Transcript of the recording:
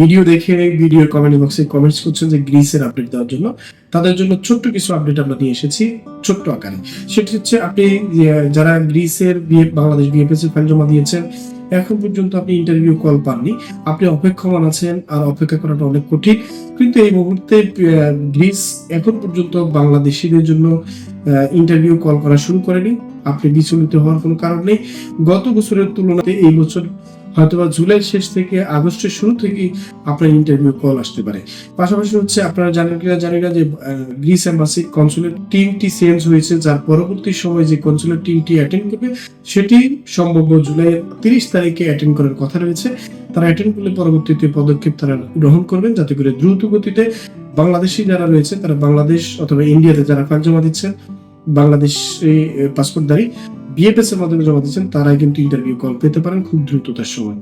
Video দেখে video comment বক্সে comments করছেন যে গ্রিসের আপডেট দেওয়ার জন্য। তাদের জন্য ছোট্ট কিছু আপডেট আমরা নিয়ে এসেছি, ছোট্ট আকারে। সেটি হচ্ছে আপনি যারা গ্রিসের বিএ বাংলাদেশ বিএফএস এর ফাইল জমা দিয়েছেন, এখন পর্যন্ত আপনি ইন্টারভিউ কল পাননি। আপনি অপেক্ষমান আছেন, আর অপেক্ষা করাটা অনেক কঠিন। কিন্তু এই মুহূর্তে গ্রিস এখন পর্যন্ত বাংলাদেশিদের জন্য ইন্টারভিউ কল করা শুরু করেনি। আপনি বিচলিত হওয়ার কোনো কারণ নেই। গত বছরের তুলনাতে এই বছর হয়তোবা জুলাই শেষ থেকে আগস্টের শুরু থেকেই আপনার ইন্টারভিউ কল আসতে পারে। পাশাপাশি হচ্ছে আপনারা জানেন কিনা, জানি না যে গ্রিস এম্বাসি কনসুলেট টিমটি চেঞ্জ হয়েছে, যার পরবর্তী সময় যে কনসুলেট টিমটি অ্যাটেন্ড করবে, সেটি সম্ভব জুলাইয়ের তিরিশ তারিখে অ্যাটেন্ড করার কথা রয়েছে। তারা অ্যাটেন্ড করলে পরবর্তীতে পদক্ষেপ তারা গ্রহণ করবেন যাতে করে দ্রুত গতিতে বাংলাদেশি যারা রয়েছে, তারা বাংলাদেশ অথবা ইন্ডিয়াতে যারা ফাইল জমা দিচ্ছেন, বাংলাদেশে পাসপোর্টধারী বিএফএস এর মাধ্যমে জমা দিচ্ছেন তারাই কিন্তু ইন্টারভিউ কল পেতে পারেন খুব দ্রুততার সময়।